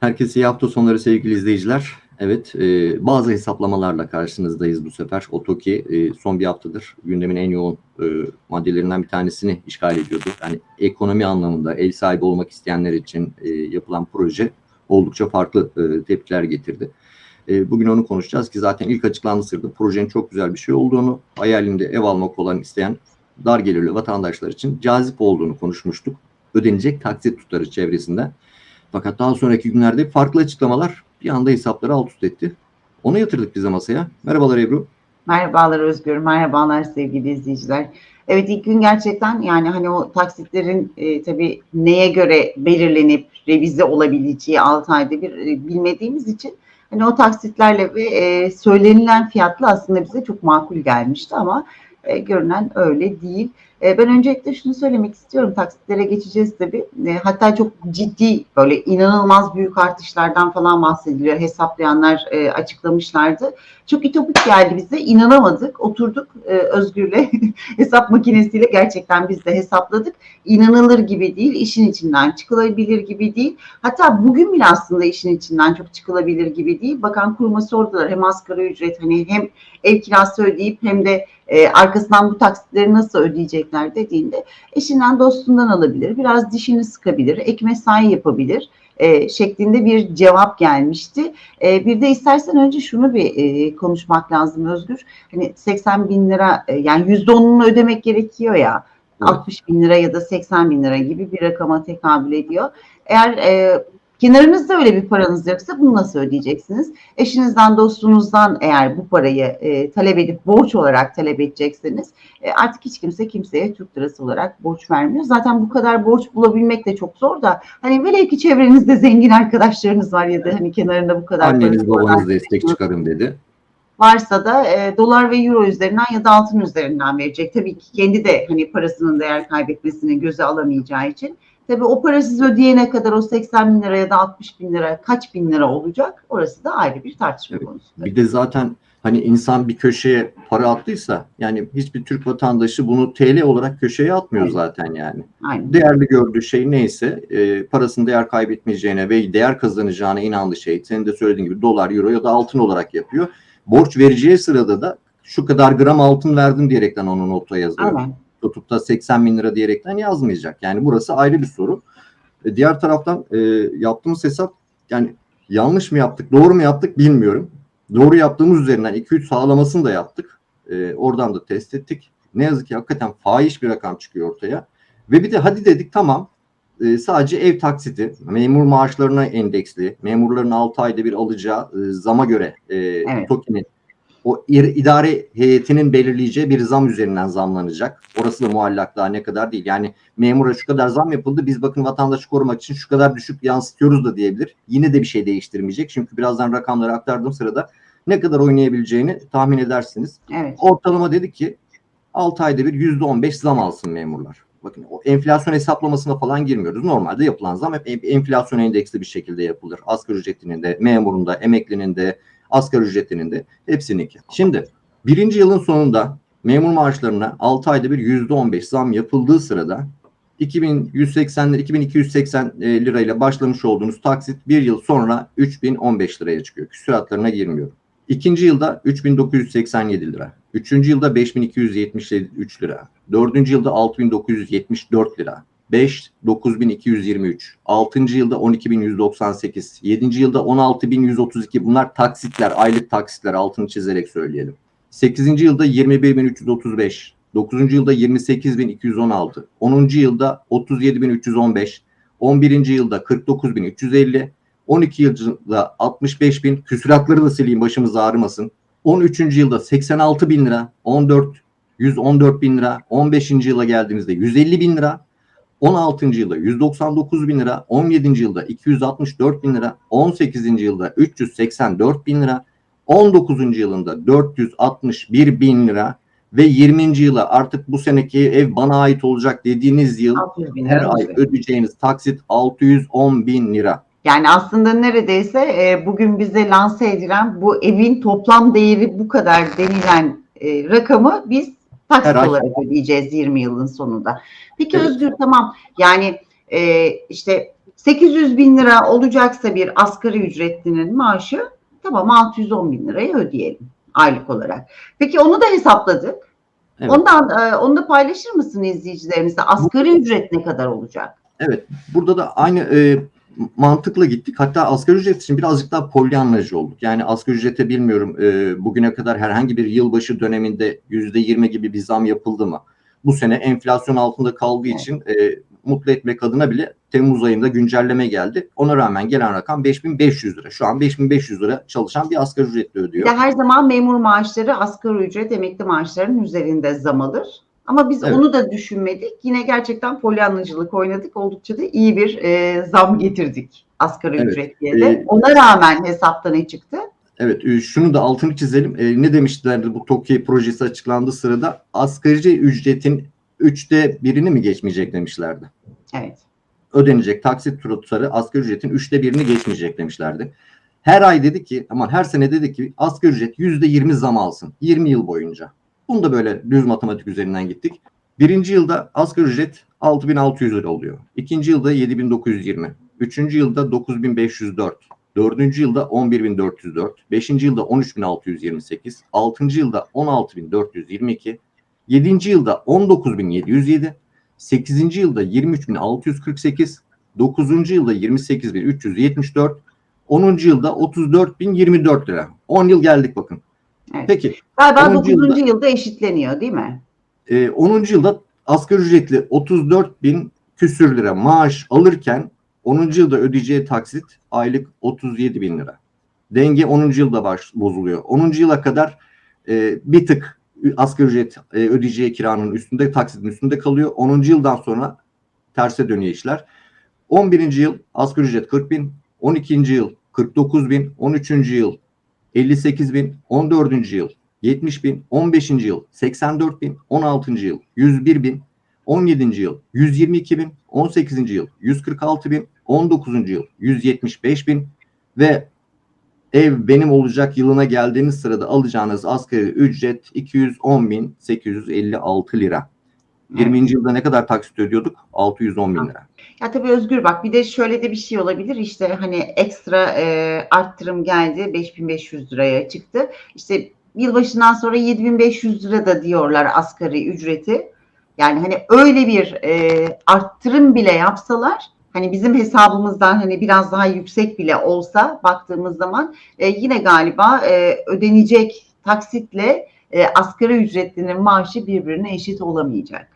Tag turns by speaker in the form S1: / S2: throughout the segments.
S1: Herkese iyi hafta sonları sevgili izleyiciler. Evet, e, bazı hesaplamalarla karşınızdayız bu sefer. Otoki e, son bir haftadır gündemin en yoğun e, maddelerinden bir tanesini işgal ediyordu. Yani ekonomi anlamında ev sahibi olmak isteyenler için e, yapılan proje oldukça farklı e, tepkiler getirdi. E, bugün onu konuşacağız ki zaten ilk açıklandığı sırada projenin çok güzel bir şey olduğunu, hayalinde ev almak olan isteyen dar gelirli vatandaşlar için cazip olduğunu konuşmuştuk. Ödenecek taksit tutarı çevresinde. Fakat daha sonraki günlerde farklı açıklamalar bir anda hesapları alt üst etti. Onu yatırdık bize masaya. Merhabalar Ebru.
S2: Merhabalar Özgür, merhabalar sevgili izleyiciler. Evet ilk gün gerçekten yani hani o taksitlerin e, tabii neye göre belirlenip revize olabileceği 6 ayda bir e, bilmediğimiz için hani o taksitlerle ve e, söylenilen fiyatla aslında bize çok makul gelmişti ama e, görünen öyle değil. E, ben öncelikle şunu söylemek istiyorum. Taksitlere geçeceğiz tabii. E, hatta çok ciddi böyle inanılmaz büyük artışlardan falan bahsediliyor. Hesaplayanlar e, açıklamışlardı. Çok ütopik geldi bize. İnanamadık. Oturduk e, Özgür'le hesap makinesiyle gerçekten biz de hesapladık. İnanılır gibi değil. işin içinden çıkılabilir gibi değil. Hatta bugün bile aslında işin içinden çok çıkılabilir gibi değil. Bakan kuruma sordular. Hem asgari ücret hani hem ev kirası ödeyip hem de e, arkasından bu taksitleri nasıl ödeyecekler dediğinde eşinden dostundan alabilir, biraz dişini sıkabilir, ek mesai yapabilir e, şeklinde bir cevap gelmişti. E, bir de istersen önce şunu bir e, konuşmak lazım Özgür. Hani 80 bin lira e, yani yüzde onunu ödemek gerekiyor ya.
S1: Evet.
S2: 60 bin lira ya da 80 bin lira gibi bir rakama tekabül ediyor. Eğer e, kenarınızda öyle bir paranız yoksa bunu nasıl ödeyeceksiniz? Eşinizden, dostunuzdan eğer bu parayı e, talep edip borç olarak talep edecekseniz e, artık hiç kimse kimseye Türk lirası olarak borç vermiyor. Zaten bu kadar borç bulabilmek de çok zor da hani velev ki çevrenizde zengin arkadaşlarınız var ya da hani kenarında bu kadar
S1: Anneniz babanız destek çıkarın dedi.
S2: varsa da e, dolar ve euro üzerinden ya da altın üzerinden verecek. Tabii ki kendi de hani parasının değer kaybetmesini göze alamayacağı için. Tabii o parasız ödeyene kadar o 80 bin lira ya da 60 bin lira kaç bin lira olacak orası da ayrı bir tartışma
S1: Evet.
S2: konusu.
S1: Bir de zaten hani insan bir köşeye para attıysa yani hiçbir Türk vatandaşı bunu TL olarak köşeye atmıyor
S2: Evet.
S1: zaten yani.
S2: Aynen.
S1: Değerli gördüğü şey neyse e, parasının değer kaybetmeyeceğine ve değer kazanacağına inandığı şey senin de söylediğin gibi dolar, euro ya da altın olarak yapıyor. Borç vereceği sırada da şu kadar gram altın verdim diyerekten onu nota yazıyor.
S2: Aynen.
S1: Tutup da 80 bin lira diyerekten yazmayacak. Yani burası ayrı bir soru. E, diğer taraftan e, yaptığımız hesap yani yanlış mı yaptık, doğru mu yaptık bilmiyorum. Doğru yaptığımız üzerinden 2-3 sağlamasını da yaptık. E, oradan da test ettik. Ne yazık ki hakikaten fahiş bir rakam çıkıyor ortaya. Ve bir de hadi dedik tamam e, sadece ev taksiti, memur maaşlarına endeksli, memurların 6 ayda bir alacağı e, zama göre e,
S2: Evet.
S1: TOKİ'nin o idare heyetinin belirleyeceği bir zam üzerinden zamlanacak. Orası da muallak daha ne kadar değil. Yani memura şu kadar zam yapıldı. Biz bakın vatandaşı korumak için şu kadar düşük yansıtıyoruz da diyebilir. Yine de bir şey değiştirmeyecek. Çünkü birazdan rakamları aktardığım sırada ne kadar oynayabileceğini tahmin edersiniz.
S2: Evet.
S1: Ortalama dedik ki 6 ayda bir %15 zam alsın memurlar. Bakın o enflasyon hesaplamasına falan girmiyoruz. Normalde yapılan zam hep en- enflasyon endeksli bir şekilde yapılır. Asgari ücretinin de, memurun da, emeklinin de, asgari ücretinin de hepsininki. Şimdi birinci yılın sonunda memur maaşlarına 6 ayda bir %15 zam yapıldığı sırada 2180 lira, 2280 e, lirayla başlamış olduğunuz taksit bir yıl sonra 3015 liraya çıkıyor. Küsuratlarına girmiyorum. İkinci yılda 3987 lira. Üçüncü yılda 5273 lira. Dördüncü yılda 6974 lira. 5 9223. Altıncı yılda 12198. Yedinci yılda 16132. Bunlar taksitler, aylık taksitler altını çizerek söyleyelim. Sekizinci yılda 21335. Dokuzuncu yılda 28216. Onuncu yılda 37315. On birinci yılda 49350. 12 yılda 65 bin. Küsuratları da sileyim başımız ağrımasın. 13. yılda 86 bin lira. 14 114 bin lira. 15. yıla geldiğimizde 150 bin lira. 16. yılda 199 bin lira, 17. yılda 264 bin lira, 18. yılda 384 bin lira, 19. yılında 461 bin lira ve 20. yıla artık bu seneki ev bana ait olacak dediğiniz yıl
S2: 600 bin
S1: her ay ödeyeceğiniz taksit 610 bin lira.
S2: Yani aslında neredeyse e, bugün bize lanse edilen bu evin toplam değeri bu kadar denilen e, rakamı biz taksit olarak ödeyeceğiz 20 yılın sonunda. Peki
S1: Evet.
S2: Özgür tamam yani e, işte 800 bin lira olacaksa bir asgari ücretlinin maaşı tamam 610 bin liraya ödeyelim aylık olarak. Peki onu da hesapladık.
S1: Evet.
S2: Ondan e, onu da paylaşır mısın izleyicilerimizle? Asgari ücret ne kadar olacak?
S1: Evet, burada da aynı e, mantıkla gittik. Hatta asgari ücret için birazcık daha polyanlacı olduk. Yani asgari ücrete bilmiyorum e, bugüne kadar herhangi bir yılbaşı döneminde yüzde yirmi gibi bir zam yapıldı mı? Bu sene enflasyon altında kaldığı için e, mutlu etmek adına bile Temmuz ayında güncelleme geldi. Ona rağmen gelen rakam 5500 lira. Şu an 5500 lira çalışan bir asgari ücretli
S2: Bir
S1: ödüyor.
S2: de her zaman memur maaşları asgari ücret emekli maaşlarının üzerinde zam alır. Ama biz
S1: Evet.
S2: onu da düşünmedik. Yine gerçekten polyanlacılık oynadık. Oldukça da iyi bir e, zam getirdik asgari
S1: Evet.
S2: ücretliye de.
S1: Ee,
S2: Ona rağmen hesapta ne çıktı?
S1: Evet, e, şunu da altını çizelim. E, ne demişlerdi bu TOKİ projesi açıklandığı sırada asgari ücretin üçte birini mi geçmeyecek demişlerdi.
S2: Evet.
S1: Ödenecek taksit tutarı asgari ücretin üçte birini geçmeyecek demişlerdi. Her ay dedi ki, aman her sene dedi ki asgari ücret yüzde yirmi zam alsın 20 yıl boyunca. Bunu da böyle düz matematik üzerinden gittik. Birinci yılda asgari ücret 6600 lira oluyor. İkinci yılda 7920. Üçüncü yılda 9504. Dördüncü yılda 11404. Beşinci yılda 13628. Altıncı yılda 16422. Yedinci yılda 19707. Sekizinci yılda 23648. Dokuzuncu yılda 28374. Onuncu yılda 34024 lira. 10 yıl geldik bakın.
S2: Evet.
S1: Peki
S2: Galiba
S1: 10.
S2: 9.
S1: yılda-
S2: yılda eşitleniyor değil mi?
S1: e, 10. yılda asgari ücretli 34 bin küsür lira maaş alırken 10. yılda ödeyeceği taksit aylık 37 bin lira. Denge 10. yılda baş, bozuluyor. 10. yıla kadar e, bir tık asgari ücret e, ödeyeceği kiranın üstünde, taksitin üstünde kalıyor. 10. yıldan sonra terse dönüyor işler. 11. yıl asgari ücret 40 bin, 12. yıl 49 bin, 13. yıl 58 bin, 14. yıl 70 bin, 15. yıl 84 bin, 16. yıl 101 bin, 17. yıl 122 bin, 18. yıl 146 bin, 19. yıl 175 bin ve ev benim olacak yılına geldiğiniz sırada alacağınız asgari ücret 210 bin 856 lira. 20. yılda ne kadar taksit ödüyorduk? 610 bin lira.
S2: Ya tabii Özgür bak bir de şöyle de bir şey olabilir işte hani ekstra e, arttırım geldi 5500 liraya çıktı. İşte yılbaşından sonra 7500 lira da diyorlar asgari ücreti. Yani hani öyle bir e, arttırım bile yapsalar hani bizim hesabımızdan hani biraz daha yüksek bile olsa baktığımız zaman e, yine galiba e, ödenecek taksitle e, asgari ücretlinin maaşı birbirine eşit olamayacak.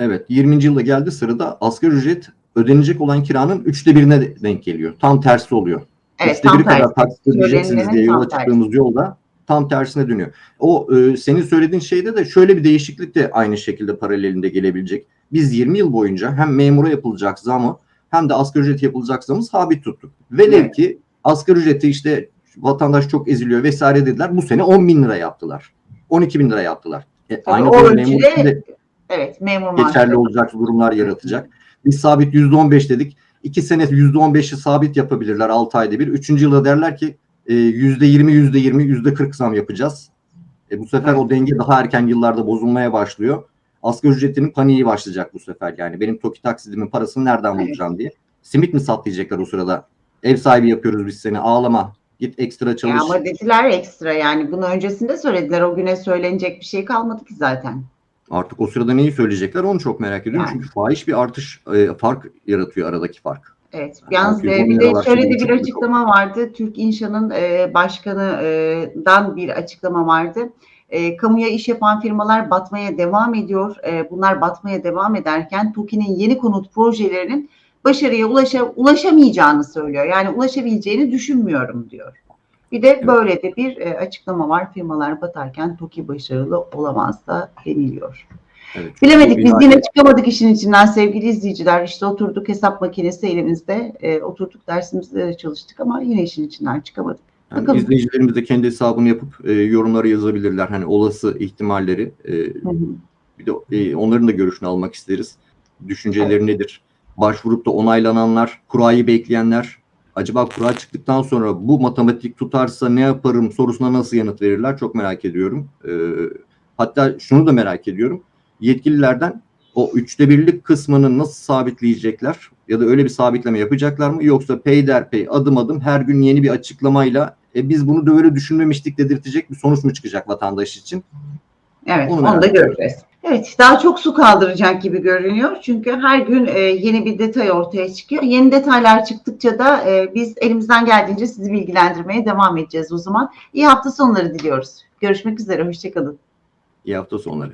S1: Evet 20. yılda geldi sırada asgari ücret ödenecek olan kiranın üçte birine de- denk geliyor. Tam tersi oluyor.
S2: Evet
S1: Üçte
S2: tam
S1: biri kadar
S2: tersi.
S1: taksit ödeyeceksiniz diye yola çıktığımız yolda tam tersine dönüyor. O e, senin söylediğin şeyde de şöyle bir değişiklik de aynı şekilde paralelinde gelebilecek. Biz 20 yıl boyunca hem memura yapılacak zamı hem de asgari ücret yapılacak zamı sabit tuttuk. Velev
S2: Evet.
S1: ki asgari ücreti işte vatandaş çok eziliyor vesaire dediler. Bu sene 10 bin lira yaptılar. 12 bin lira yaptılar. E, aynı
S2: o ölçüde Evet memur
S1: geçerli
S2: maaşları.
S1: olacak durumlar yaratacak. Biz sabit %15 dedik. 2 sene %15'i sabit yapabilirler 6 ayda bir. Üçüncü yılda derler ki e, %20, %20, %40 zam yapacağız. E, bu sefer
S2: Evet.
S1: o denge daha erken yıllarda bozulmaya başlıyor. Asgari ücretinin paniği başlayacak bu sefer yani. Benim TOKİ taksidimin parasını nereden
S2: Evet.
S1: bulacağım diye. Simit mi sat diyecekler o sırada. Ev sahibi yapıyoruz biz seni ağlama. Git ekstra çalış.
S2: Ya ama dediler ekstra yani bunu öncesinde söylediler o güne söylenecek bir şey kalmadı ki zaten.
S1: Artık o sırada neyi söyleyecekler onu çok merak ediyorum.
S2: Yani.
S1: Çünkü fahiş bir artış e, fark yaratıyor aradaki fark.
S2: Evet. Yalnız
S1: 610
S2: e, bir de şöyle de bir
S1: çok
S2: açıklama vardı. Türk İnşa'nın e, başkanından bir açıklama vardı. E, kamuya iş yapan firmalar batmaya devam ediyor. E, bunlar batmaya devam ederken TOKİ'nin yeni konut projelerinin başarıya ulaşa, ulaşamayacağını söylüyor. Yani ulaşabileceğini düşünmüyorum diyor. Bir de böyle de bir e, açıklama var. Firmalar batarken TOKİ başarılı olamaz da deniliyor.
S1: Evet.
S2: Bilemedik biz yine çıkamadık işin içinden sevgili izleyiciler. İşte oturduk hesap makinesi elimizde. E, oturduk dersimizde de çalıştık ama yine işin içinden çıkamadık.
S1: Yani
S2: Bakalım.
S1: izleyicilerimiz de kendi hesabını yapıp e, yorumları yazabilirler. Hani olası ihtimalleri e,
S2: Hı hı.
S1: bir de e, onların da görüşünü almak isteriz. Düşünceleri nedir? Başvurup da onaylananlar, kurayı bekleyenler, acaba kura çıktıktan sonra bu matematik tutarsa ne yaparım sorusuna nasıl yanıt verirler çok merak ediyorum. E, hatta şunu da merak ediyorum. Yetkililerden o üçte birlik kısmını nasıl sabitleyecekler? Ya da öyle bir sabitleme yapacaklar mı? Yoksa peyderpey adım adım her gün yeni bir açıklamayla e, biz bunu da öyle düşünmemiştik dedirtecek bir sonuç mu çıkacak vatandaş için?
S2: Evet,
S1: Onu
S2: onu, da göreceğiz. Evet, daha çok su kaldıracak gibi görünüyor. Çünkü her gün e, yeni bir detay ortaya çıkıyor. Yeni detaylar çıktıkça da e, biz elimizden geldiğince sizi bilgilendirmeye devam edeceğiz o zaman. İyi hafta sonları diliyoruz. Görüşmek üzere, hoşçakalın.
S1: İyi hafta sonları.